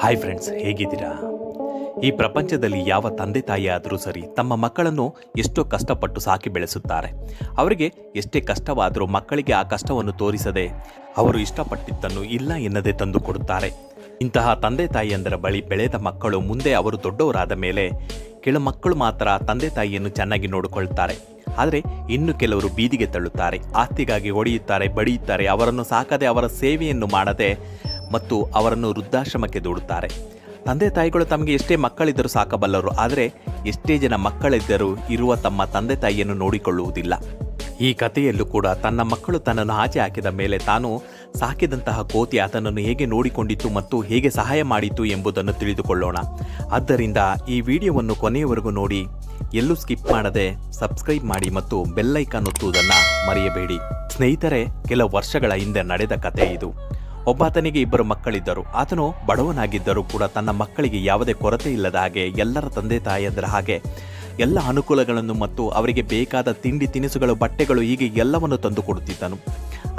Hi friends ಹೇಗಿದ್ದೀರಾ? ಈ ಪ್ರಪಂಚದಲ್ಲಿ ಯಾವ ತಂದೆ ತಾಯಿ ಆದರೂ ಸರಿ ತಮ್ಮ ಮಕ್ಕಳನ್ನು ಎಷ್ಟೋ ಕಷ್ಟಪಟ್ಟು ಸಾಕಿ ಬೆಳೆಸುತ್ತಾರೆ. ಅವರಿಗೆ ಎಷ್ಟೇ ಕಷ್ಟವಾದರೂ ಮಕ್ಕಳಿಗೆ ಆ ಕಷ್ಟವನ್ನು ತೋರಿಸದೆ ಅವರು ಇಷ್ಟಪಟ್ಟಿದ್ದನ್ನು ಇಲ್ಲ ಎನ್ನದೇ ತಂದು ಕೊಡುತ್ತಾರೆ. ಇಂತಹ ತಂದೆ ತಾಯಿಯಂದರ ಬಳಿ ಬೆಳೆದ ಮಕ್ಕಳು ಮುಂದೆ ಅವರು ದೊಡ್ಡವರಾದ ಮೇಲೆ ಕೆಲ ಮಕ್ಕಳು ಮಾತ್ರ ತಂದೆ ತಾಯಿಯನ್ನು ಚೆನ್ನಾಗಿ ನೋಡಿಕೊಳ್ತಾರೆ. ಆದರೆ ಇನ್ನು ಕೆಲವರು ಬೀದಿಗೆ ತಳ್ಳುತ್ತಾರೆ. ಆಸ್ತಿಗಾಗಿ ಹೊಡೆಯುತ್ತಾರೆ, ಬಡಿಯುತ್ತಾರೆ, ಅವರನ್ನು ಸಾಕದೆ ಅವರ ಸೇವೆಯನ್ನು ಮಾಡದೆ ಮತ್ತು ಅವರನ್ನು ವೃದ್ಧಾಶ್ರಮಕ್ಕೆ ದೂಡುತ್ತಾರೆ. ತಂದೆ ತಾಯಿಗಳು ತಮಗೆ ಎಷ್ಟೇ ಮಕ್ಕಳಿದ್ದರೂ ಸಾಕಬಲ್ಲರು, ಆದರೆ ಎಷ್ಟೇ ಜನ ಮಕ್ಕಳಿದ್ದರೂ ಇರುವ ತಮ್ಮ ತಂದೆ ತಾಯಿಯನ್ನು ನೋಡಿಕೊಳ್ಳುವುದಿಲ್ಲ. ಈ ಕಥೆಯಲ್ಲೂ ಕೂಡ ತನ್ನ ಮಕ್ಕಳು ತನ್ನನ್ನು ಆಚೆ ಹಾಕಿದ ಮೇಲೆ ತಾನು ಸಾಕಿದಂತಹ ಕೋತಿ ಆತನನ್ನು ಹೇಗೆ ನೋಡಿಕೊಂಡಿತ್ತು ಮತ್ತು ಹೇಗೆ ಸಹಾಯ ಮಾಡಿತು ಎಂಬುದನ್ನು ತಿಳಿದುಕೊಳ್ಳೋಣ. ಆದ್ದರಿಂದ ಈ ವಿಡಿಯೋವನ್ನು ಕೊನೆಯವರೆಗೂ ನೋಡಿ, ಎಲ್ಲೂ ಸ್ಕಿಪ್ ಮಾಡದೆ ಸಬ್ಸ್ಕ್ರೈಬ್ ಮಾಡಿ ಮತ್ತು ಬೆಲ್ಲೈಕಾನ್ ಒತ್ತುವುದನ್ನು ಮರೆಯಬೇಡಿ. ಸ್ನೇಹಿತರೆ, ಕೆಲ ವರ್ಷಗಳ ಹಿಂದೆ ನಡೆದ ಕಥೆ ಇದು. ಒಬ್ಬಾತನಿಗೆ ಇಬ್ಬರು ಮಕ್ಕಳಿದ್ದರು. ಆತನು ಬಡವನಾಗಿದ್ದರೂ ಕೂಡ ತನ್ನ ಮಕ್ಕಳಿಗೆ ಯಾವುದೇ ಕೊರತೆ ಇಲ್ಲದ ಹಾಗೆ ಎಲ್ಲರ ತಂದೆ ತಾಯಿಯಂದರ ಹಾಗೆ ಎಲ್ಲ ಅನುಕೂಲಗಳನ್ನು ಮತ್ತು ಅವರಿಗೆ ಬೇಕಾದ ತಿಂಡಿ ತಿನಿಸುಗಳು, ಬಟ್ಟೆಗಳು ಹೀಗೆ ಎಲ್ಲವನ್ನು ತಂದುಕೊಡುತ್ತಿದ್ದನು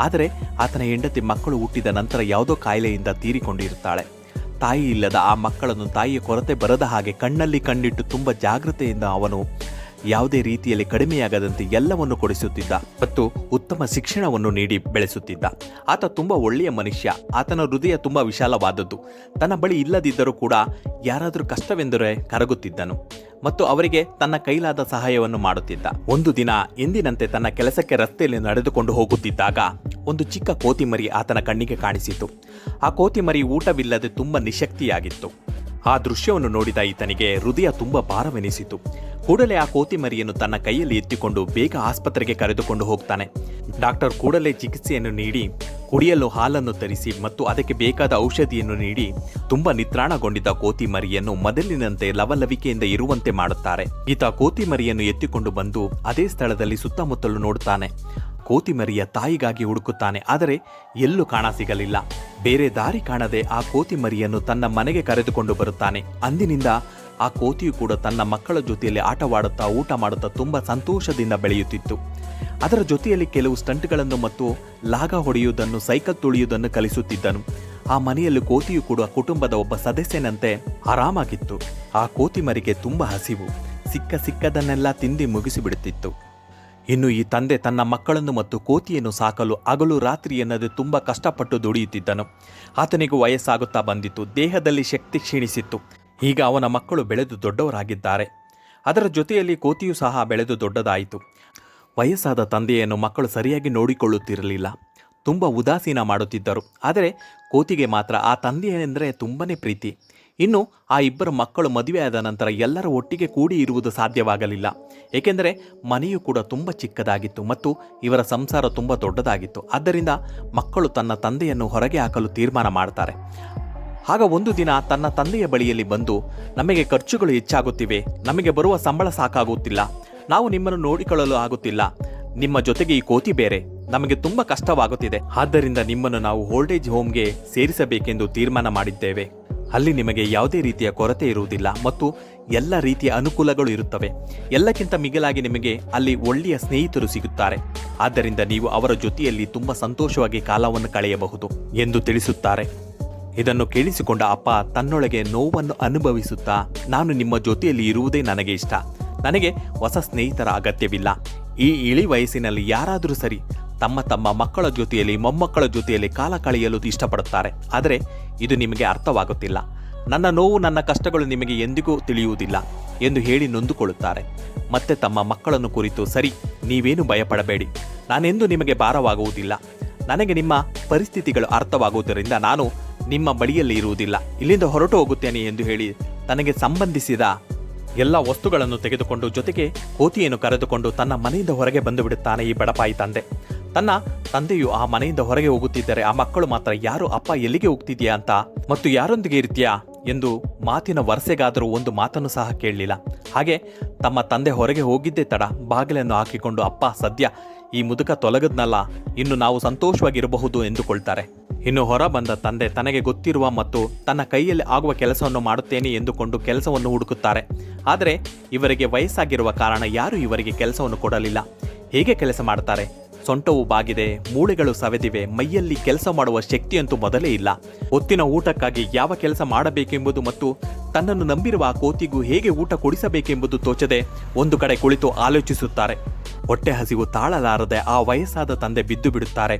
ಆದರೆ ಆತನ ಹೆಂಡತಿ ಮಕ್ಕಳು ಹುಟ್ಟಿದ ನಂತರ ಯಾವುದೋ ಕಾಯಿಲೆಯಿಂದ ತೀರಿಕೊಂಡಿರುತ್ತಾಳೆ. ತಾಯಿ ಇಲ್ಲದ ಆ ಮಕ್ಕಳನ್ನು ತಾಯಿಯ ಕೊರತೆ ಬರದ ಹಾಗೆ ಕಣ್ಣಲ್ಲಿ ಕಣ್ಣಿಟ್ಟು ತುಂಬ ಜಾಗ್ರತೆಯಿಂದ ಅವನು ಯಾವುದೇ ರೀತಿಯಲ್ಲಿ ಕಡಿಮೆಯಾಗದಂತೆ ಎಲ್ಲವನ್ನು ಕೊಡಿಸುತ್ತಿದ್ದ ಮತ್ತು ಉತ್ತಮ ಶಿಕ್ಷಣವನ್ನು ನೀಡಿ ಬೆಳೆಸುತ್ತಿದ್ದ. ಆತ ತುಂಬ ಒಳ್ಳೆಯ ಮನುಷ್ಯ. ಆತನ ಹೃದಯ ತುಂಬ ವಿಶಾಲವಾದದ್ದು. ತನ್ನ ಬಳಿ ಇಲ್ಲದಿದ್ದರೂ ಕೂಡ ಯಾರಾದರೂ ಕಷ್ಟವೆಂದರೆ ಕರಗುತ್ತಿದ್ದನು ಮತ್ತು ಅವರಿಗೆ ತನ್ನ ಕೈಲಾದ ಸಹಾಯವನ್ನು ಮಾಡುತ್ತಿದ್ದ. ಒಂದು ದಿನ ಎಂದಿನಂತೆ ತನ್ನ ಕೆಲಸಕ್ಕೆ ರಸ್ತೆಯಲ್ಲಿ ನಡೆದುಕೊಂಡು ಹೋಗುತ್ತಿದ್ದಾಗ ಒಂದು ಚಿಕ್ಕ ಕೋತಿಮರಿ ಆತನ ಕಣ್ಣಿಗೆ ಕಾಣಿಸಿತು. ಆ ಕೋತಿಮರಿ ಊಟವಿಲ್ಲದೆ ತುಂಬ ನಿಶಕ್ತಿಯಾಗಿತ್ತು. ಆ ದೃಶ್ಯವನ್ನು ನೋಡಿದ ಈತನಿಗೆ ಹೃದಯ ತುಂಬ ಭಾರವೆನಿಸಿತು. ಕೂಡಲೇ ಆ ಕೋತಿ ಮರಿಯನ್ನು ತನ್ನ ಕೈಯಲ್ಲಿ ಎತ್ತಿಕೊಂಡು ಬೇಗ ಆಸ್ಪತ್ರೆಗೆ ಕರೆದುಕೊಂಡು ಹೋಗ್ತಾನೆ. ಡಾಕ್ಟರ್ ಕೂಡಲೇ ಚಿಕಿತ್ಸೆಯನ್ನು ನೀಡಿ, ಕುಡಿಯಲು ಹಾಲನ್ನು ತರಿಸಿ ಮತ್ತು ಅದಕ್ಕೆ ಬೇಕಾದ ಔಷಧಿಯನ್ನು ನೀಡಿ ತುಂಬ ನಿತ್ರಾಣಗೊಂಡಿದ್ದ ಕೋತಿ ಮರಿಯನ್ನು ಮೊದಲಿನಂತೆ ಲವಲವಿಕೆಯಿಂದ ಇರುವಂತೆ ಮಾಡುತ್ತಾರೆ. ಈತ ಕೋತಿ ಮರಿಯನ್ನು ಎತ್ತಿಕೊಂಡು ಬಂದು ಅದೇ ಸ್ಥಳದಲ್ಲಿ ಸುತ್ತಮುತ್ತಲು ನೋಡುತ್ತಾನೆ ಕೋತಿ ಮರಿಯ ತಾಯಿಗಾಗಿ ಹುಡುಕುತ್ತಾನೆ, ಆದರೆ ಎಲ್ಲೂ ಕಾಣ ಸಿಗಲಿಲ್ಲ ಬೇರೆ ದಾರಿ ಕಾಣದೆ ಆ ಕೋತಿ ಮರಿಯನ್ನು ತನ್ನ ಮನೆಗೆ ಕರೆದುಕೊಂಡು ಬರುತ್ತಾನೆ. ಅಂದಿನಿಂದ ಆ ಕೋತಿಯು ಕೂಡ ತನ್ನ ಮಕ್ಕಳ ಜೊತೆಯಲ್ಲಿ ಆಟವಾಡುತ್ತಾ ಊಟ ಮಾಡುತ್ತಾ ತುಂಬ ಸಂತೋಷದಿಂದ ಬೆಳೆಯುತ್ತಿತ್ತು. ಅದರ ಜೊತೆಯಲ್ಲಿ ಕೆಲವು ಸ್ಟಂಟ್ಗಳನ್ನು ಮತ್ತು ಲಾಗ ಹೊಡೆಯುವುದನ್ನು, ಸೈಕಲ್ ತುಳಿಯುವುದನ್ನು ಕಲಿಸುತ್ತಿದ್ದನು. ಆ ಮನೆಯಲ್ಲಿ ಕೋತಿಯು ಕೂಡ ಕುಟುಂಬದ ಒಬ್ಬ ಸದಸ್ಯನಂತೆ ಆರಾಮಾಗಿತ್ತು. ಆ ಕೋತಿ ಮರಿಗೆ ತುಂಬ ಹಸಿವು. ಸಿಕ್ಕ ಸಿಕ್ಕದನ್ನೆಲ್ಲ ತಿಂದಿ ಮುಗಿಸಿಬಿಡುತ್ತಿತ್ತು. ಇನ್ನು ಈ ತಂದೆ ತನ್ನ ಮಕ್ಕಳನ್ನು ಮತ್ತು ಕೋತಿಯನ್ನು ಸಾಕಲು ಹಗಲು ರಾತ್ರಿ ಎನ್ನದೆ ತುಂಬ ಕಷ್ಟಪಟ್ಟು ದುಡಿಯುತ್ತಿದ್ದನು. ಆತನಿಗೂ ವಯಸ್ಸಾಗುತ್ತಾ ಬಂದಿತ್ತು. ದೇಹದಲ್ಲಿ ಶಕ್ತಿ ಕ್ಷೀಣಿಸಿತ್ತು. ಈಗ ಅವನ ಮಕ್ಕಳು ಬೆಳೆದು ದೊಡ್ಡವರಾಗಿದ್ದಾರೆ. ಅದರ ಜೊತೆಯಲ್ಲಿ ಕೋತಿಯೂ ಸಹ ಬೆಳೆದು ದೊಡ್ಡದಾಯಿತು. ವಯಸ್ಸಾದ ತಂದೆಯನ್ನು ಮಕ್ಕಳು ಸರಿಯಾಗಿ ನೋಡಿಕೊಳ್ಳುತ್ತಿರಲಿಲ್ಲ. ತುಂಬ ಉದಾಸೀನ ಮಾಡುತ್ತಿದ್ದರು. ಆದರೆ ಕೋತಿಗೆ ಮಾತ್ರ ಆ ತಂದೆಯೆಂದರೆ ತುಂಬನೇ ಪ್ರೀತಿ. ಇನ್ನು ಆ ಇಬ್ಬರ ಮಕ್ಕಳು ಮದುವೆಯಾದ ನಂತರ ಎಲ್ಲರ ಒಟ್ಟಿಗೆ ಕೂಡಿ ಇರುವುದು ಸಾಧ್ಯವಾಗಲಿಲ್ಲ. ಏಕೆಂದರೆ ಮನೆಯು ಕೂಡ ತುಂಬ ಚಿಕ್ಕದಾಗಿತ್ತು ಮತ್ತು ಇವರ ಸಂಸಾರ ತುಂಬ ದೊಡ್ಡದಾಗಿತ್ತು. ಆದ್ದರಿಂದ ಮಕ್ಕಳು ತನ್ನ ತಂದೆಯನ್ನು ಹೊರಗೆ ಹಾಕಲು ತೀರ್ಮಾನ ಮಾಡ್ತಾರೆ. ಆಗ ಒಂದು ದಿನ ತನ್ನ ತಂದೆಯ ಬಳಿಯಲ್ಲಿ ಬಂದು, ನಮಗೆ ಖರ್ಚುಗಳು ಹೆಚ್ಚಾಗುತ್ತಿವೆ. ನಮಗೆ ಬರುವ ಸಂಬಳ ಸಾಕಾಗುತ್ತಿಲ್ಲ. ನಾವು ನಿಮ್ಮನ್ನು ನೋಡಿಕೊಳ್ಳಲು ಆಗುತ್ತಿಲ್ಲ. ನಿಮ್ಮ ಜೊತೆಗೆ ಈ ಕೋತಿ ಬೇರೆ. ನಮಗೆ ತುಂಬ ಕಷ್ಟವಾಗುತ್ತಿದೆ. ಆದ್ದರಿಂದ ನಿಮ್ಮನ್ನು ನಾವು ಓಲ್ಡೇಜ್ ಹೋಮ್ಗೆ ಸೇರಿಸಬೇಕೆಂದು ತೀರ್ಮಾನ ಮಾಡಿದ್ದೇವೆ. ಅಲ್ಲಿ ನಿಮಗೆ ಯಾವುದೇ ರೀತಿಯ ಕೊರತೆ ಇರುವುದಿಲ್ಲ ಮತ್ತು ಎಲ್ಲ ರೀತಿಯ ಅನುಕೂಲಗಳು ಇರುತ್ತವೆ. ಎಲ್ಲಕ್ಕಿಂತ ಮಿಗಿಲಾಗಿ ನಿಮಗೆ ಅಲ್ಲಿ ಒಳ್ಳೆಯ ಸ್ನೇಹಿತರು ಸಿಗುತ್ತಾರೆ. ಆದ್ದರಿಂದ ನೀವು ಅವರ ಜೊತೆಯಲ್ಲಿ ತುಂಬ ಸಂತೋಷವಾಗಿ ಕಾಲವನ್ನು ಕಳೆಯಬಹುದು ಎಂದು ತಿಳಿಸುತ್ತಾರೆ. ಇದನ್ನು ಕೇಳಿಸಿಕೊಂಡ ಅಪ್ಪ ತನ್ನೊಳಗೆ ನೋವನ್ನು ಅನುಭವಿಸುತ್ತಾ, ನಾನು ನಿಮ್ಮ ಜೊತೆಯಲ್ಲಿ ಇರುವುದೇ ನನಗೆ ಇಷ್ಟ. ನನಗೆ ಹೊಸ ಸ್ನೇಹಿತರ ಅಗತ್ಯವಿಲ್ಲ. ಈ ಇಳಿ ವಯಸ್ಸಿನಲ್ಲಿ ಯಾರಾದರೂ ಸರಿ ತಮ್ಮ ತಮ್ಮ ಮಕ್ಕಳ ಜೊತೆಯಲ್ಲಿ, ಮೊಮ್ಮಕ್ಕಳ ಜೊತೆಯಲ್ಲಿ ಕಾಲ ಕಳೆಯಲು ಇಷ್ಟಪಡುತ್ತಾರೆ. ಆದರೆ ಇದು ನಿಮಗೆ ಅರ್ಥವಾಗುತ್ತಿಲ್ಲ. ನನ್ನ ನೋವು, ನನ್ನ ಕಷ್ಟಗಳು ನಿಮಗೆ ಎಂದಿಗೂ ತಿಳಿಯುವುದಿಲ್ಲ ಎಂದು ಹೇಳಿ ನೊಂದುಕೊಳ್ಳುತ್ತಾರೆ. ಮತ್ತೆ ತಮ್ಮ ಮಕ್ಕಳನ್ನು ಕುರಿತು, ಸರಿ, ನೀವೇನು ಭಯಪಡಬೇಡಿ. ನಾನೆಂದು ನಿಮಗೆ ಭಾರವಾಗುವುದಿಲ್ಲ. ನನಗೆ ನಿಮ್ಮ ಪರಿಸ್ಥಿತಿಗಳು ಅರ್ಥವಾಗುವುದರಿಂದ ನಾನು ನಿಮ್ಮ ಬಳಿಯಲ್ಲಿ ಇರುವುದಿಲ್ಲ. ಇಲ್ಲಿಂದ ಹೊರಟು ಹೋಗುತ್ತೇನೆ ಎಂದು ಹೇಳಿ ತನಗೆ ಸಂಬಂಧಿಸಿದ ಎಲ್ಲ ವಸ್ತುಗಳನ್ನು ತೆಗೆದುಕೊಂಡು ಜೊತೆಗೆ ಕೋತಿಯನ್ನು ಕರೆದುಕೊಂಡು ತನ್ನ ಮನೆಯಿಂದ ಹೊರಗೆ ಬಂದು ಬಿಡುತ್ತಾನೆ ಈ ಬಡಪಾಯಿ ತಂದೆ. ತನ್ನ ತಂದೆಯು ಆ ಮನೆಯಿಂದ ಹೊರಗೆ ಹೋಗುತ್ತಿದ್ದರೆ ಆ ಮಕ್ಕಳು ಮಾತ್ರ ಯಾರು ಅಪ್ಪ ಎಲ್ಲಿಗೆ ಹೋಗ್ತಿದ್ಯಾ ಅಂತ ಮತ್ತು ಯಾರೊಂದಿಗೆ ಇರ್ತೀಯಾ ಎಂದು ಮಾತಿನ ವರಸೆಗಾದರೂ ಒಂದು ಮಾತನ್ನು ಸಹ ಕೇಳಲಿಲ್ಲ. ಹಾಗೆ ತಮ್ಮ ತಂದೆ ಹೊರಗೆ ಹೋಗಿದ್ದೇ ತಡ ಬಾಗಿಲನ್ನು ಹಾಕಿಕೊಂಡು, ಅಪ್ಪ, ಸದ್ಯ ಈ ಮುದುಕ ತೊಲಗದ್ನಲ್ಲ, ಇನ್ನು ನಾವು ಸಂತೋಷವಾಗಿರಬಹುದು ಎಂದುಕೊಳ್ತಾರೆ. ಇನ್ನು ಹೊರ ಬಂದ ತಂದೆ ತನಗೆ ಗೊತ್ತಿರುವ ಮತ್ತು ತನ್ನ ಕೈಯಲ್ಲಿ ಆಗುವ ಕೆಲಸವನ್ನು ಮಾಡುತ್ತೇನೆ ಎಂದುಕೊಂಡು ಕೆಲಸವನ್ನು ಹುಡುಕುತ್ತಾರೆ. ಆದರೆ ಇವರಿಗೆ ವಯಸ್ಸಾಗಿರುವ ಕಾರಣ ಯಾರೂ ಇವರಿಗೆ ಕೆಲಸವನ್ನು ಕೊಡಲಿಲ್ಲ. ಹೇಗೆ ಕೆಲಸ ಮಾಡ್ತಾರೆ? ಸೊಂಟವು ಬಾಗಿದೆ. ಮೂಳೆಗಳು ಸವೆದಿವೆ. ಮೈಯಲ್ಲಿ ಕೆಲಸ ಮಾಡುವ ಶಕ್ತಿಯಂತೂ ಮೊದಲೇ ಇಲ್ಲ. ಹೊತ್ತಿನ ಊಟಕ್ಕಾಗಿ ಯಾವ ಕೆಲಸ ಮಾಡಬೇಕೆಂಬುದು ಮತ್ತು ತನ್ನನ್ನು ನಂಬಿರುವ ಕೋತಿಗೂ ಹೇಗೆ ಊಟ ಕೊಡಿಸಬೇಕೆಂಬುದು ತೋಚದೆ ಒಂದು ಕಡೆ ಕುಳಿತು ಆಲೋಚಿಸುತ್ತಾರೆ. ಹೊಟ್ಟೆ ಹಸಿವು ತಾಳಲಾರದೆ ಆ ವಯಸ್ಸಾದ ತಂದೆ ಬಿದ್ದು ಬಿಡುತ್ತಾರೆ.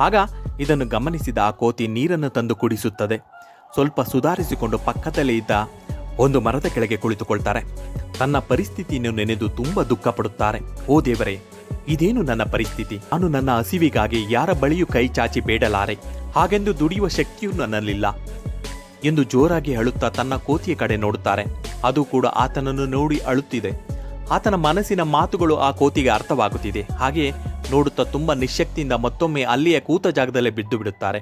ಆಗ ಇದನ್ನು ಗಮನಿಸಿದ ಆ ಕೋತಿ ನೀರನ್ನು ತಂದು ಕುಡಿಸುತ್ತದೆ. ಸ್ವಲ್ಪ ಸುಧಾರಿಸಿಕೊಂಡು ಪಕ್ಕದಲ್ಲೇ ಇದ್ದ ಒಂದು ಮರದ ಕೆಳಗೆ ಕುಳಿತುಕೊಳ್ತಾರೆ. ತನ್ನ ಪರಿಸ್ಥಿತಿಯನ್ನು ನೆನೆದು ತುಂಬ ದುಃಖಪಡುತ್ತಾರೆ. ಓ ದೇವರೇ ಇದೇನು ನನ್ನ ಪರಿಸ್ಥಿತಿ? ನಾನು ನನ್ನ ಹಸಿವಿಗಾಗಿ ಯಾರ ಬಳಿಯೂ ಕೈ ಚಾಚಿ ಬೇಡಲಾರೆ. ಹಾಗೆಂದು ದುಡಿಯುವ ಶಕ್ತಿಯೂ ನನ್ನಲ್ಲಿಲ್ಲ. ಎಂದು ಜೋರಾಗಿ ಅಳುತ್ತಾ ತನ್ನ ಕೋತಿಯ ಕಡೆ ನೋಡುತ್ತಾರೆ. ಅದು ಕೂಡ ಆತನನ್ನು ನೋಡಿ ಅಳುತ್ತಿದೆ. ಆತನ ಮನಸ್ಸಿನ ಮಾತುಗಳು ಆ ಕೋತಿಗೆ ಅರ್ಥವಾಗುತ್ತಿದೆ. ಹಾಗೆಯೇ ನೋಡುತ್ತಾ ತುಂಬಾ ನಿಶಕ್ತಿಯಿಂದ ಮತ್ತೊಮ್ಮೆ ಅಲ್ಲಿಯ ಕೂತ ಜಾಗದಲ್ಲೇ ಬಿದ್ದು ಬಿಡುತ್ತಾರೆ.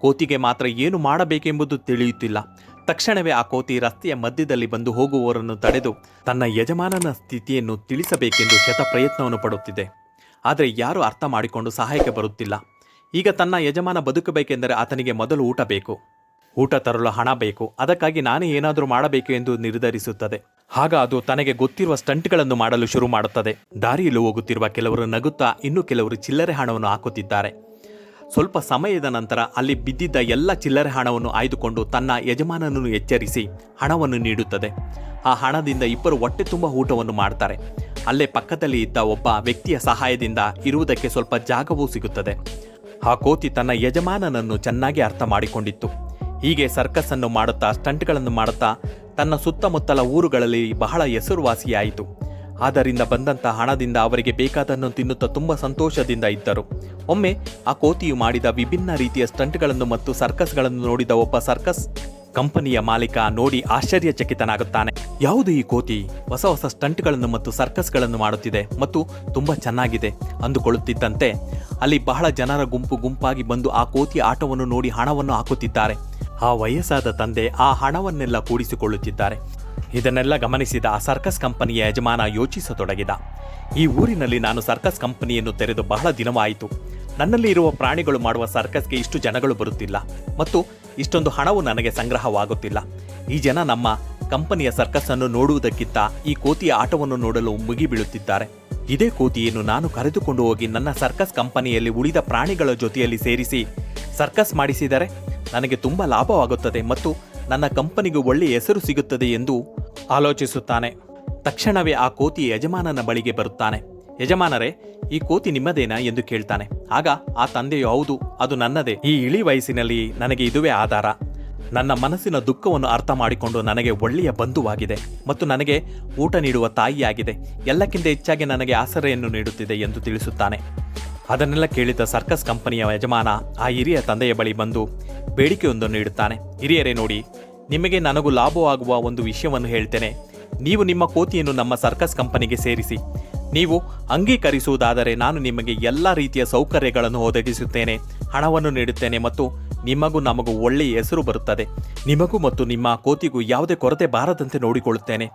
ಕೋತಿಗೆ ಮಾತ್ರ ಏನು ಮಾಡಬೇಕೆಂಬುದು ತಿಳಿಯುತ್ತಿಲ್ಲ. ತಕ್ಷಣವೇ ಆ ಕೋತಿ ರಸ್ತೆಯ ಮಧ್ಯದಲ್ಲಿ ಬಂದು ಹೋಗುವವರನ್ನು ತಡೆದು ತನ್ನ ಯಜಮಾನನ ಸ್ಥಿತಿಯನ್ನು ತಿಳಿಸಬೇಕೆಂದು ಶತ ಪ್ರಯತ್ನವನ್ನು ಪಡುತ್ತಿದೆ. ಆದರೆ ಯಾರೂ ಅರ್ಥ ಮಾಡಿಕೊಂಡು ಸಹಾಯಕ್ಕೆ ಬರುತ್ತಿಲ್ಲ. ಈಗ ತನ್ನ ಯಜಮಾನ ಬದುಕಬೇಕೆಂದರೆ ಆತನಿಗೆ ಮೊದಲು ಊಟ ಬೇಕು. ಊಟ ತರಲು ಹಣ ಬೇಕು. ಅದಕ್ಕಾಗಿ ನಾನೇ ಏನಾದರೂ ಮಾಡಬೇಕು ಎಂದು ನಿರ್ಧರಿಸುತ್ತದೆ. ಆಗ ಅದು ತನಗೆ ಗೊತ್ತಿರುವ ಸ್ಟಂಟ್ಗಳನ್ನು ಮಾಡಲು ಶುರು ಮಾಡುತ್ತದೆ. ದಾರಿಯಲ್ಲಿ ಹೋಗುತ್ತಿರುವ ಕೆಲವರು ನಗುತ್ತಾ ಇನ್ನು ಕೆಲವರು ಚಿಲ್ಲರೆ ಹಣವನ್ನು ಹಾಕುತ್ತಿದ್ದಾರೆ. ಸ್ವಲ್ಪ ಸಮಯದ ನಂತರ ಅಲ್ಲಿ ಬಿದ್ದಿದ್ದ ಎಲ್ಲ ಚಿಲ್ಲರೆ ಹಣವನ್ನು ಆಯ್ದುಕೊಂಡು ತನ್ನ ಯಜಮಾನನನ್ನು ಎಚ್ಚರಿಸಿ ಹಣವನ್ನು ನೀಡುತ್ತದೆ. ಆ ಹಣದಿಂದ ಇಬ್ಬರು ಹೊಟ್ಟೆ ತುಂಬ ಊಟವನ್ನು ಮಾಡ್ತಾರೆ. ಅಲ್ಲೇ ಪಕ್ಕದಲ್ಲಿ ಇದ್ದ ಒಬ್ಬ ವ್ಯಕ್ತಿಯ ಸಹಾಯದಿಂದ ಇರುವುದಕ್ಕೆ ಸ್ವಲ್ಪ ಜಾಗವೂ ಸಿಗುತ್ತದೆ. ಆ ಕೋತಿ ತನ್ನ ಯಜಮಾನನನ್ನು ಚೆನ್ನಾಗಿ ಅರ್ಥ ಮಾಡಿಕೊಂಡಿತ್ತು. ಹೀಗೆ ಸರ್ಕಸ್ ಅನ್ನು ಮಾಡುತ್ತಾ, ಸ್ಟಂಟ್ಗಳನ್ನು ಮಾಡುತ್ತಾ ತನ್ನ ಸುತ್ತಮುತ್ತಲ ಊರುಗಳಲ್ಲಿ ಬಹಳ ಹೆಸರುವಾಸಿಯಾಯಿತು. ಆದ್ದರಿಂದ ಬಂದಂತ ಹಣದಿಂದ ಅವರಿಗೆ ಬೇಕಾದನ್ನು ತಿನ್ನುತ್ತಾ ತುಂಬ ಸಂತೋಷದಿಂದ ಇದ್ದರು. ಒಮ್ಮೆ ಆ ಕೋತಿಯು ಮಾಡಿದ ವಿಭಿನ್ನ ರೀತಿಯ ಸ್ಟಂಟ್ಗಳನ್ನು ಮತ್ತು ಸರ್ಕಸ್ಗಳನ್ನು ನೋಡಿದ ಒಬ್ಬ ಸರ್ಕಸ್ ಕಂಪನಿಯ ಮಾಲೀಕ ನೋಡಿ ಆಶ್ಚರ್ಯಚಕಿತನಾಗುತ್ತಾನೆ. ಯಾವುದು ಈ ಕೋತಿ? ಹೊಸ ಹೊಸ ಸ್ಟಂಟ್ಗಳನ್ನು ಮತ್ತು ಸರ್ಕಸ್ಗಳನ್ನು ಮಾಡುತ್ತಿದೆ ಮತ್ತು ತುಂಬಾ ಚೆನ್ನಾಗಿದೆ ಅಂದುಕೊಳ್ಳುತ್ತಿದ್ದಂತೆ ಅಲ್ಲಿ ಬಹಳ ಜನರ ಗುಂಪು ಗುಂಪಾಗಿ ಬಂದು ಆ ಕೋತಿ ಆಟವನ್ನು ನೋಡಿ ಹಣವನ್ನು ಹಾಕುತ್ತಿದ್ದಾರೆ. ಆ ವಯಸ್ಸಾದ ತಂದೆ ಆ ಹಣವನ್ನೆಲ್ಲ ಕೂಡಿಸಿಕೊಳ್ಳುತ್ತಿದ್ದಾರೆ. ಇದನ್ನೆಲ್ಲ ಗಮನಿಸಿದ ಆ ಸರ್ಕಸ್ ಕಂಪನಿಯ ಯಜಮಾನ ಯೋಚಿಸತೊಡಗಿದ. ಈ ಊರಿನಲ್ಲಿ ನಾನು ಸರ್ಕಸ್ ಕಂಪನಿಯನ್ನು ತೆರೆದು ಬಹಳ ದಿನವಾಯಿತು. ನನ್ನಲ್ಲಿ ಇರುವ ಪ್ರಾಣಿಗಳು ಮಾಡುವ ಸರ್ಕಸ್ಗೆ ಇಷ್ಟು ಜನಗಳು ಬರುತ್ತಿಲ್ಲ ಮತ್ತು ಇಷ್ಟೊಂದು ಹಣವು ನನಗೆ ಸಂಗ್ರಹವಾಗುತ್ತಿಲ್ಲ. ಈ ಜನ ನಮ್ಮ ಕಂಪನಿಯ ಸರ್ಕಸ್ ಅನ್ನು ನೋಡುವುದಕ್ಕಿಂತ ಈ ಕೋತಿಯ ಆಟವನ್ನು ನೋಡಲು ಮುಗಿಬೀಳುತ್ತಿದ್ದಾರೆ. ಇದೇ ಕೋತಿಯನ್ನು ನಾನು ಕರೆದುಕೊಂಡು ಹೋಗಿ ನನ್ನ ಸರ್ಕಸ್ ಕಂಪನಿಯಲ್ಲಿ ಉಳಿದ ಪ್ರಾಣಿಗಳ ಜೊತೆಯಲ್ಲಿ ಸೇರಿಸಿ ಸರ್ಕಸ್ ಮಾಡಿಸಿದರೆ ನನಗೆ ತುಂಬ ಲಾಭವಾಗುತ್ತದೆ ಮತ್ತು ನನ್ನ ಕಂಪನಿಗೂ ಒಳ್ಳೆಯ ಹೆಸರು ಸಿಗುತ್ತದೆ ಎಂದು ಆಲೋಚಿಸುತ್ತಾನೆ. ತಕ್ಷಣವೇ ಆ ಕೋತಿ ಯಜಮಾನನ ಬಳಿಗೆ ಬರುತ್ತಾನೆ. ಯಜಮಾನರೇ, ಈ ಕೋತಿ ನಿಮ್ಮದೇನಾ ಎಂದು ಕೇಳ್ತಾನೆ. ಆಗ ಆ ತಂದೆಯು, ಹೌದು, ಅದು ನನ್ನದೇ. ಈ ಇಳಿ ವಯಸ್ಸಿನಲ್ಲಿ ನನಗೆ ಇದುವೇ ಆಧಾರ. ನನ್ನ ಮನಸ್ಸಿನ ದುಃಖವನ್ನು ಅರ್ಥ ಮಾಡಿಕೊಂಡು ನನಗೆ ಒಳ್ಳೆಯ ಬಂಧುವಾಗಿದೆ ಮತ್ತು ನನಗೆ ಊಟ ನೀಡುವ ತಾಯಿಯಾಗಿದೆ. ಎಲ್ಲಕ್ಕಿಂತ ಹೆಚ್ಚಾಗಿ ನನಗೆ ಆಸರೆಯನ್ನು ನೀಡುತ್ತಿದೆ ಎಂದು ತಿಳಿಸುತ್ತಾನೆ. ಅದನ್ನೆಲ್ಲ ಕೇಳಿದ ಸರ್ಕಸ್ ಕಂಪನಿಯ ಯಜಮಾನ ಆ ಹಿರಿಯ ತಂದೆಯ ಬಳಿ ಬಂದು ಬೇಡಿಕೆಯೊಂದನ್ನು ನೀಡುತ್ತಾನೆ. ಹಿರಿಯರೇ ನೋಡಿ, ನಿಮಗೆ ನನಗೂ ಲಾಭವಾಗುವ ಒಂದು ವಿಷಯವನ್ನು ಹೇಳ್ತೇನೆ. ನೀವು ನಿಮ್ಮ ಕೋತಿಯನ್ನು ನಮ್ಮ ಸರ್ಕಸ್ ಕಂಪನಿಗೆ ಸೇರಿಸಿ. ನೀವು ಅಂಗೀಕರಿಸುವುದಾದರೆ ನಾನು ನಿಮಗೆ ಎಲ್ಲ ರೀತಿಯ ಸೌಕರ್ಯಗಳನ್ನು ಒದಗಿಸುತ್ತೇನೆ, ಹಣವನ್ನು ನೀಡುತ್ತೇನೆ ಮತ್ತು ನಿಮಗೂ ನಮಗೂ ಒಳ್ಳೆಯ ಹೆಸರು ಬರುತ್ತದೆ. ನಿಮಗೂ ಮತ್ತು ನಿಮ್ಮ ಕೋತಿಗೂ ಯಾವುದೇ ಕೊರತೆ ಬಾರದಂತೆ ನೋಡಿಕೊಳ್ಳುತ್ತೇನೆ.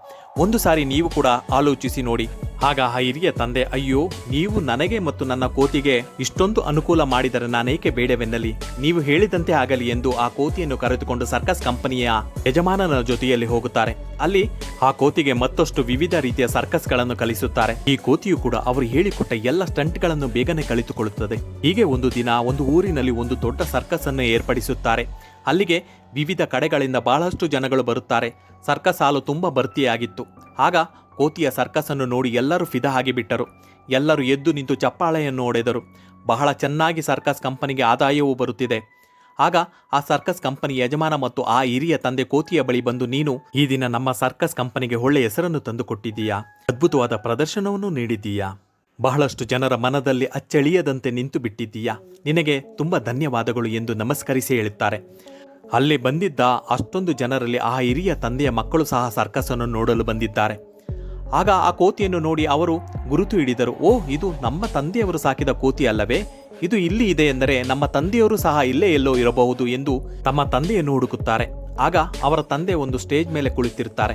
ಒಂದು ಸಾರಿ ನೀವು ಕೂಡ ಆಲೋಚಿಸಿ ನೋಡಿ. ಆಗ ಆ ಹಿರಿಯ ತಂದೆ, ಅಯ್ಯೋ, ನೀವು ನನಗೆ ಮತ್ತು ನನ್ನ ಕೋತಿಗೆ ಇಷ್ಟೊಂದು ಅನುಕೂಲ ಮಾಡಿದರೆ ನಾನೇಕೆ ಬೇಡವೆನ್ನಲಿ? ನೀವು ಹೇಳಿದಂತೆ ಆಗಲಿ ಎಂದು ಆ ಕೋತಿಯನ್ನು ಕರೆದುಕೊಂಡು ಸರ್ಕಸ್ ಕಂಪನಿಯ ಯಜಮಾನನ ಜೊತೆಯಲ್ಲಿ ಹೋಗುತ್ತಾರೆ. ಅಲ್ಲಿ ಆ ಕೋತಿಗೆ ಮತ್ತಷ್ಟು ವಿವಿಧ ರೀತಿಯ ಸರ್ಕಸ್ಗಳನ್ನು ಕಲಿಸುತ್ತಾರೆ. ಈ ಕೋತಿಯು ಕೂಡ ಅವರು ಹೇಳಿಕೊಟ್ಟ ಎಲ್ಲ ಸ್ಟಂಟ್ಗಳನ್ನು ಬೇಗನೆ ಕಲಿತುಕೊಳ್ಳುತ್ತದೆ. ಹೀಗೆ ಒಂದು ದಿನ ಒಂದು ಊರಿನಲ್ಲಿ ಒಂದು ದೊಡ್ಡ ಸರ್ಕಸ್ ಅನ್ನು ಏರ್ಪಡಿಸುತ್ತಾರೆ. ಅಲ್ಲಿಗೆ ವಿವಿಧ ಕಡೆಗಳಿಂದ ಬಹಳಷ್ಟು ಜನಗಳು ಬರುತ್ತಾರೆ. ಸರ್ಕಸ್ ಹಾಲು ತುಂಬ ಭರ್ತಿಯಾಗಿತ್ತು. ಆಗ ಕೋತಿಯ ಸರ್ಕಸ್ ಅನ್ನು ನೋಡಿ ಎಲ್ಲರೂ ಫಿದಾ ಆಗಿಬಿಟ್ಟರು. ಎಲ್ಲರೂ ಎದ್ದು ನಿಂತು ಚಪ್ಪಾಳೆಯನ್ನು ಒಡೆದರು ಬಹಳ ಚೆನ್ನಾಗಿ ಸರ್ಕಸ್ ಕಂಪನಿಗೆ ಆದಾಯವೂ ಬರುತ್ತಿದೆ. ಆಗ ಆ ಸರ್ಕಸ್ ಕಂಪನಿ ಯಜಮಾನ ಮತ್ತು ಆ ಹಿರಿಯ ತಂದೆ ಕೋತಿಯ ಬಳಿ ಬಂದು, ನೀನು ಈ ದಿನ ನಮ್ಮ ಸರ್ಕಸ್ ಕಂಪನಿಗೆ ಒಳ್ಳೆ ಹೆಸರನ್ನು ತಂದುಕೊಟ್ಟಿದ್ದೀಯಾ? ಅದ್ಭುತವಾದ ಪ್ರದರ್ಶನವನ್ನು ನೀಡಿದ್ದೀಯಾ? ಬಹಳಷ್ಟು ಜನರ ಮನದಲ್ಲಿ ಅಚ್ಚಳಿಯದಂತೆ ನಿಂತು ಬಿಟ್ಟಿದ್ದೀಯಾ? ನಿನಗೆ ತುಂಬ ಧನ್ಯವಾದಗಳು ಎಂದು ನಮಸ್ಕರಿಸಿ ಹೇಳುತ್ತಾರೆ. ಅಲ್ಲಿ ಬಂದಿದ್ದ ಅಷ್ಟೊಂದು ಜನರಲ್ಲಿ ಆ ಹಿರಿಯ ತಂದೆಯ ಮಕ್ಕಳು ಸಹ ಸರ್ಕಸ್ ಅನ್ನು ನೋಡಲು ಬಂದಿದ್ದಾರೆ. ಆಗ ಆ ಕೋತಿಯನ್ನು ನೋಡಿ ಅವರು ಗುರುತು ಹಿಡಿದರು ಓ ಇದು ನಮ್ಮ ತಂದೆಯವರು ಸಾಕಿದ ಕೋತಿ ಅಲ್ಲವೇ? ಇದು ಇಲ್ಲಿ ಇದೆ ಎಂದರೆ ನಮ್ಮ ತಂದೆಯವರು ಸಹ ಇಲ್ಲೇ ಎಲ್ಲೋ ಇರಬಹುದು ಎಂದು ತಮ್ಮ ತಂದೆಯನ್ನು ಹುಡುಕುತ್ತಾರೆ. ಆಗ ಅವರ ತಂದೆ ಒಂದು ಸ್ಟೇಜ್ ಮೇಲೆ ಕುಳಿತಿರುತ್ತಾರೆ.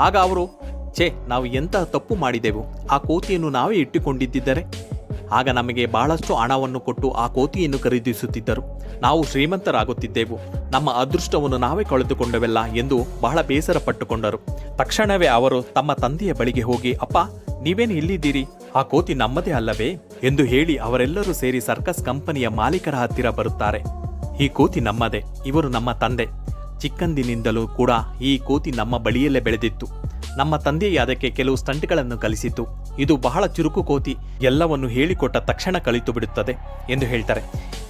ಆಗ ಅವರು, ಛೇ, ನಾವು ಎಂಥ ತಪ್ಪು ಮಾಡಿದೆವು? ಆ ಕೋತಿಯನ್ನು ನಾವೇ ಇಟ್ಟುಕೊಂಡಿದ್ದರೆ ಆಗ ನಮಗೆ ಬಹಳಷ್ಟು ಹಣವನ್ನು ಕೊಟ್ಟು ಆ ಕೋತಿಯನ್ನು ಖರೀದಿಸುತ್ತಿದ್ದರು. ನಾವು ಶ್ರೀಮಂತರಾಗುತ್ತಿದ್ದೆವು. ನಮ್ಮ ಅದೃಷ್ಟವನ್ನು ನಾವೇ ಕಳೆದುಕೊಂಡವೆಲ್ಲ ಎಂದು ಬಹಳ ಬೇಸರ ಪಟ್ಟುಕೊಂಡರು ತಕ್ಷಣವೇ ಅವರು ತಮ್ಮ ತಂದೆಯ ಬಳಿಗೆ ಹೋಗಿ, ಅಪ್ಪ, ನೀವೇನು ಇಲ್ಲಿದ್ದೀರಿ? ಆ ಕೋತಿ ನಮ್ಮದೇ ಅಲ್ಲವೇ? ಎಂದು ಹೇಳಿ ಅವರೆಲ್ಲರೂ ಸೇರಿ ಸರ್ಕಸ್ ಕಂಪನಿಯ ಮಾಲೀಕರ ಹತ್ತಿರ ಬರುತ್ತಾರೆ. ಈ ಕೋತಿ ನಮ್ಮದೇ, ಇವರು ನಮ್ಮ ತಂದೆ. ಚಿಕ್ಕಂದಿನಿಂದಲೂ ಕೂಡ ಈ ಕೋತಿ ನಮ್ಮ ಬಳಿಯಲ್ಲೇ ಬೆಳೆದಿತ್ತು. ನಮ್ಮ ತಂದೆಯೇ ಅದಕ್ಕೆ ಕೆಲವು ಸ್ಟಂಟ್ಗಳನ್ನು ಕಲಿಸಿತು ಇದು ಬಹಳ ಚುರುಕು ಕೋತಿ, ಎಲ್ಲವನ್ನು ಹೇಳಿಕೊಟ್ಟ ತಕ್ಷಣ ಕಲಿತು ಬಿಡುತ್ತದೆ ಎಂದು ಹೇಳ್ತಾರೆ.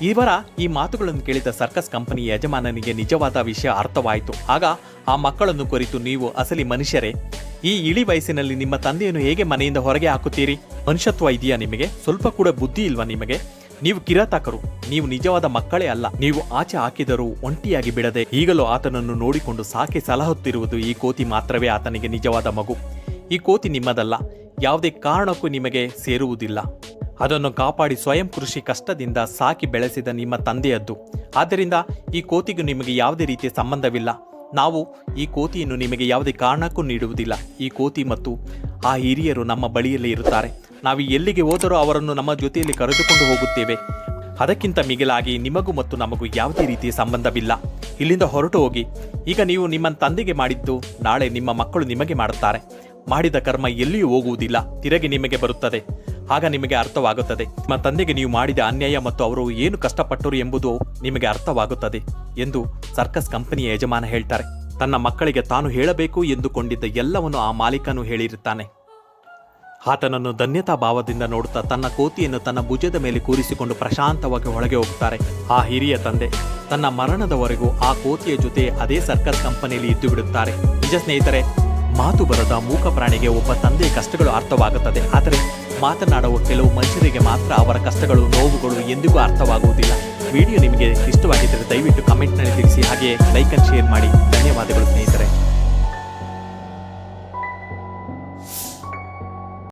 ಇವರ ಈ ಮಾತುಗಳನ್ನು ಕೇಳಿದ ಸರ್ಕಸ್ ಕಂಪನಿ ಯಜಮಾನನಿಗೆ ನಿಜವಾದ ವಿಷಯ ಅರ್ಥವಾಯಿತು. ಆಗ ಆ ಮಕ್ಕಳನ್ನು ಕುರಿತು ನೀವು ಅಸಲಿ ಮನುಷ್ಯರೇ ಈ ಇಳಿ ವಯಸ್ಸಿನಲ್ಲಿ ನಿಮ್ಮ ತಂದೆಯನ್ನು ಹೇಗೆ ಮನೆಯಿಂದ ಹೊರಗೆ ಹಾಕುತ್ತೀರಿ? ಮನುಷ್ಯತ್ವ ಇದೆಯಾ ನಿಮಗೆ? ಸ್ವಲ್ಪ ಕೂಡ ಬುದ್ಧಿ ಇಲ್ವಾ ನಿಮಗೆ? ನೀವು ಕಿರಾತಕರು, ನೀವು ನಿಜವಾದ ಮಕ್ಕಳೇ ಅಲ್ಲ. ನೀವು ಆಚೆ ಹಾಕಿದರೂ ಒಂಟಿಯಾಗಿ ಬಿಡದೆ ಈಗಲೂ ಆತನನ್ನು ನೋಡಿಕೊಂಡು ಸಾಕೆ ಸಲಹುತ್ತಿರುವುದು ಈ ಕೋತಿ ಮಾತ್ರವೇ ಆತನಿಗೆ ನಿಜವಾದ ಮಗು. ಈ ಕೋತಿ ನಿಮ್ಮದಲ್ಲ. ಯಾವುದೇ ಕಾರಣಕ್ಕೂ ನಿಮಗೆ ಸೇರುವುದಿಲ್ಲ. ಅದನ್ನು ಕಾಪಾಡಿ ಸ್ವಯಂ ಕೃಷಿ ಕಷ್ಟದಿಂದ ಸಾಕಿ ಬೆಳೆಸಿದ ನಿಮ್ಮ ತಂದೆಯದ್ದು. ಆದ್ದರಿಂದ ಈ ಕೋತಿಗೂ ನಿಮಗೆ ಯಾವುದೇ ರೀತಿಯ ಸಂಬಂಧವಿಲ್ಲ. ನಾವು ಈ ಕೋತಿಯನ್ನು ನಿಮಗೆ ಯಾವುದೇ ಕಾರಣಕ್ಕೂ ನೀಡುವುದಿಲ್ಲ. ಈ ಕೋತಿ ಮತ್ತು ಆ ಹಿರಿಯರು ನಮ್ಮ ಬಳಿಯಲ್ಲೇ ಇರುತ್ತಾರೆ. ನಾವು ಎಲ್ಲಿಗೆ ಹೋದರೂ ಅವರನ್ನು ನಮ್ಮ ಜೊತೆಯಲ್ಲಿ ಕರೆದುಕೊಂಡು ಹೋಗುತ್ತೇವೆ. ಅದಕ್ಕಿಂತ ಮಿಗಿಲಾಗಿ ನಿಮಗೂ ಮತ್ತು ನಮಗೂ ಯಾವುದೇ ರೀತಿಯ ಸಂಬಂಧವಿಲ್ಲ. ಇಲ್ಲಿಂದ ಹೊರಟು ಹೋಗಿ, ಈಗ ನೀವು ನಿಮ್ಮ ತಂದೆಗೆ ಮಾಡಿದ್ದು ನಾಳೆ ನಿಮ್ಮ ಮಕ್ಕಳು ನಿಮಗೆ ಮಾಡುತ್ತಾರೆ. ಮಾಡಿದ ಕರ್ಮ ಎಲ್ಲಿಯೂ ಹೋಗುವುದಿಲ್ಲ. ತಿರುಗಿ ನಿಮಗೆ ಬರುತ್ತದೆ. ಆಗ ನಿಮಗೆ ಅರ್ಥವಾಗುತ್ತದೆ. ನಿಮ್ಮ ತಂದೆಗೆ ನೀವು ಮಾಡಿದ ಅನ್ಯಾಯ ಮತ್ತು ಅವರು ಏನು ಕಷ್ಟಪಟ್ಟರು ಎಂಬುದು ನಿಮಗೆ ಅರ್ಥವಾಗುತ್ತದೆ ಎಂದು ಸರ್ಕಸ್ ಕಂಪನಿಯ ಯಜಮಾನ ಹೇಳ್ತಾರೆ. ತನ್ನ ಮಕ್ಕಳಿಗೆ ತಾನು ಹೇಳಬೇಕು ಎಂದುಕೊಂಡಿದ್ದ ಎಲ್ಲವನ್ನು ಆ ಮಾಲೀಕನು ಹೇಳಿರುತ್ತಾನೆ. ಆತನನ್ನು ಧನ್ಯತಾ ಭಾವದಿಂದ ನೋಡುತ್ತಾ ತನ್ನ ಕೋತಿಯನ್ನು ತನ್ನ ಭುಜದ ಮೇಲೆ ಕೂರಿಸಿಕೊಂಡು ಪ್ರಶಾಂತವಾಗಿ ಒಳಗೆ ಹೋಗುತ್ತಾರೆ ಆ ಹಿರಿಯ ತಂದೆ ತನ್ನ ಮರಣದವರೆಗೂ ಆ ಕೋತಿಯ ಜೊತೆ ಅದೇ ಸರ್ಕಸ್ ಕಂಪನಿಯಲ್ಲಿ ಇದ್ದು ಬಿಡುತ್ತಾರೆ ನಿಜ ಸ್ನೇಹಿತರೆ, ಮಾತು ಬರದ ಮೂಕ ಪ್ರಾಣಿಗೆ ಒಬ್ಬ ತಂದೆಯ ಕಷ್ಟಗಳು ಅರ್ಥವಾಗುತ್ತದೆ. ಆದರೆ ಮಾತನಾಡುವ ಕೆಲವು ಮನುಷ್ಯರಿಗೆ ಮಾತ್ರ ಅವರ ಕಷ್ಟಗಳು, ನೋವುಗಳು ಎಂದಿಗೂ ಅರ್ಥವಾಗುವುದಿಲ್ಲ. ವಿಡಿಯೋ ನಿಮಗೆ ಇಷ್ಟವಾಗಿದ್ದರೆ ದಯವಿಟ್ಟು ಕಮೆಂಟ್ನಲ್ಲಿ ತಿಳಿಸಿ ಹಾಗೆಯೇ ಲೈಕ್ ಅಂಡ್ ಶೇರ್ ಮಾಡಿ. ಧನ್ಯವಾದಗಳು ಸ್ನೇಹಿತರೆ.